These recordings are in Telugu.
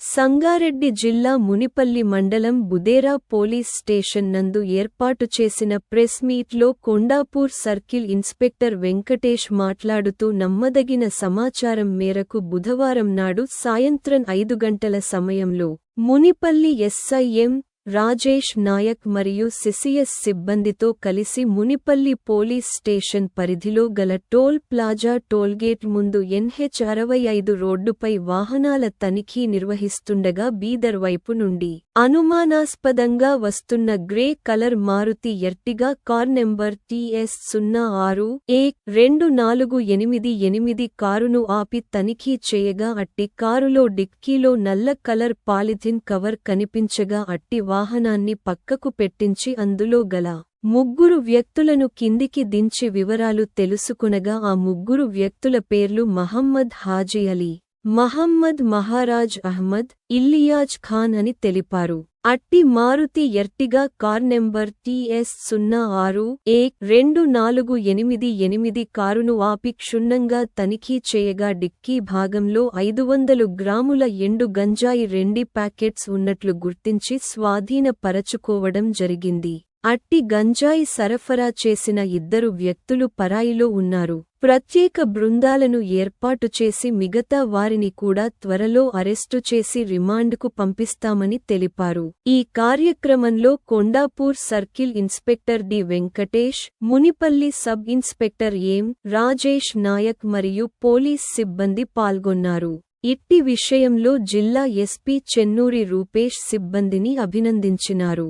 సంగారెడ్డి జిల్లా మునిపల్లి మండలం బుదేరా పోలీస్ స్టేషన్ నందు ఏర్పాటు చేసిన ప్రెస్ మీట్లో కొండాపూర్ సర్కిల్ ఇన్స్పెక్టర్ వెంకటేష్ మాట్లాడుతూ నమ్మదగిన సమాచారం మేరకు బుధవారం నాడు సాయంత్రం ఐదు గంటల సమయంలో మునిపల్లి ఎస్ఐఎం రాజేష్ నాయక్ మరియు సిసిఎస్ సిబ్బందితో కలిసి మునిపల్లి పోలీస్ స్టేషన్ పరిధిలో గల టోల్ ప్లాజా టోల్గేట్ ముందు ఎన్హెచ్ అరవై ఐదు రోడ్డుపై వాహనాల తనిఖీ నిర్వహిస్తుండగా బీదర్ వైపు నుండి అనుమానాస్పదంగా వస్తున్న grey colour Maruti Ertiga car number TS సున్నా ఆరు ఏ రెండు నాలుగు ఎనిమిది ఎనిమిది కారును ఆపి తనిఖీ చేయగా అట్టి కారులో డిక్కీలో నల్ల కలర్ పాలిథిన్ కవర్ కనిపించగా అట్టి వాహనాన్ని పక్కకు పెట్టించి అందులో గల ముగ్గురు వ్యక్తులను కిందికి దించి వివరాలు తెలుసుకునగా ఆ ముగ్గురు వ్యక్తుల పేర్లు మహమ్మద్ హాజీ అలీ మహమ్మద్ మహారాజ్ అహ్మద్ ఇల్లియాజ్ ఖాన్ అని తెలిపారు. అట్టి Maruti Ertiga car number TS సున్నా ఆరు ఏ రెండు నాలుగు ఎనిమిది ఎనిమిది కారును ఆపి క్షుణ్ణంగా తనిఖీ చేయగా డిక్కీ భాగంలో ఐదు వందలు గ్రాముల ఎండు గంజాయి రెండి ప్యాకెట్స్ ఉన్నట్లు గుర్తించి స్వాధీనపరచుకోవడం జరిగింది. అట్టి గంజాయి సరఫరా చేసిన ఇద్దరు వ్యక్తులు పరాయిలో ఉన్నారు. ప్రత్యేక బృందాలను ఏర్పాటు చేసి మిగతా వారిని కూడా త్వరలో అరెస్టు చేసి రిమాండ్కు పంపిస్తామని తెలిపారు. ఈ కార్యక్రమంలో Kondapur circle inspector D Venkatesh Munipalli sub inspector M Rajesh Naik మరియు పోలీస్ సిబ్బంది పాల్గొన్నారు. ఇట్టి విషయంలో జిల్లా ఎస్పీ చెన్నూరి రూపేష్ సిబ్బందిని అభినందించినారు.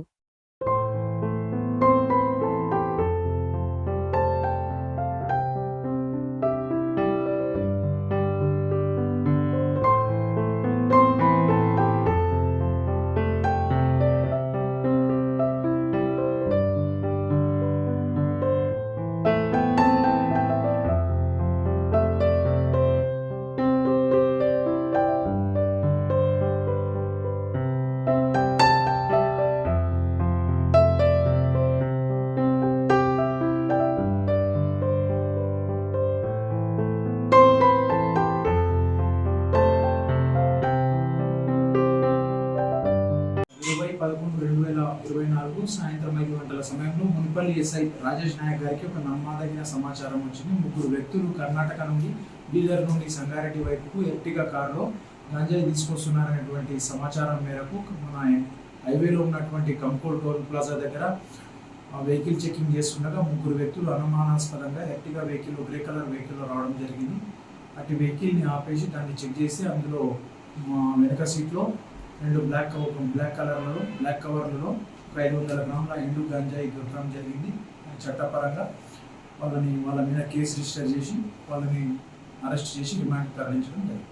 పదకొండు రెండు వేల ఇరవై నాలుగు సాయంత్రం ఐదు గంటల సమయంలో మున్పల్లి ఎస్ఐ రాజేష్ నాయక్ గారికి ఒక నమ్మదగిన సమాచారం వచ్చింది. ముగ్గురు వ్యక్తులు కర్ణాటక నుండి బీదర్ నుండి సంగారెడ్డి వైపుకు ఎర్టిగా కారులో గంజాయి తీసుకొస్తున్నారనేటువంటి సమాచారం మేరకు మన హైవేలో ఉన్నటువంటి కంకోల్ టోల్ ప్లాజా దగ్గర ఆ వెహికల్ చెకింగ్ చేస్తుండగా ముగ్గురు వ్యక్తులు అనుమానాస్పదంగా ఎర్టిగా వెహికల్ గ్రే కలర్ వెహికల్లో రావడం జరిగింది. అటు వెహికల్ని ఆపేసి దాన్ని చెక్ చేసి అందులో మా వెనక సీట్లో రెండు బ్లాక్ కవర్ బ్లాక్ కలర్లలో బ్లాక్ కవర్లలో ఒక ఐదు వందల గ్రాముల ఎండు గంజాయి దొరకడం జరిగింది. చట్టపరంగా వాళ్ళని వాళ్ళ మీద కేసు రిజిస్టర్ చేసి వాళ్ళని అరెస్ట్ చేసి రిమాండ్ తరలించడం జరిగింది.